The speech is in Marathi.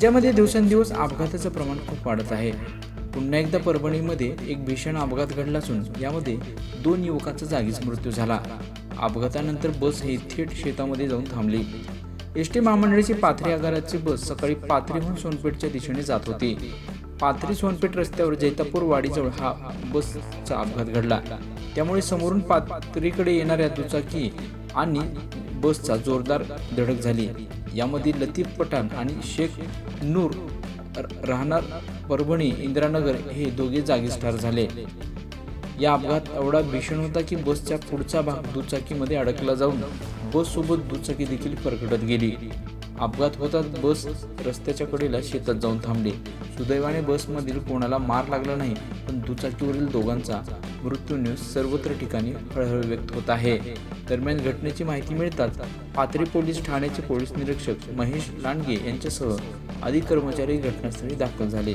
ज्यामध्ये दिवसेंदिवस अपघाताचं प्रमाण खूप वाढत आहे. पुन्हा एकदा परभणीमध्ये एक भीषण अपघात घडला असून यामध्ये दोन युवकांचा जागीच मृत्यू झाला. अपघातानंतर बस ही थेट शेतामध्ये जाऊन थांबली. एस टी महामंडळाची पाथरी आगाराची बस सकाळी पाथरीहून सोनपेठच्या दिशेने जात होती. पाथरी सोनपेठ रस्त्यावर जैतापूर वाडीजवळ हा बसचा अपघात घडला. त्यामुळे समोरून पाथरीकडे येणाऱ्या दुचाकी आणि बसचा जोरदार धडक झाली. यामध्ये लतीफ पठाण आणि शेख नूर राहणार परभणी इंदिरानगर हे दोघे जागीच ठार झाले. या अपघात एवढा भीषण होता की बसच्या पुढचा भाग दुचाकीमध्ये अडकला जाऊन बस सोबत दुचाकी देखील परगडत गेली. अपघात होताच बस रस्त्याच्या कडेला शेतात जाऊन थांबली. सुदैवाने बसमधील कोणाला मार लागला नाही पण दुचाकीवरील दोघांचा मृत्यू न्यूज सर्वत्र ठिकाणी हळहळ व्यक्त होत आहे. दरम्यान घटनेची माहिती मिळताच पाथरी पोलीस ठाण्याचे पोलीस निरीक्षक महेश लांडगे यांच्यासह अधिक कर्मचारी घटनास्थळी दाखल झाले.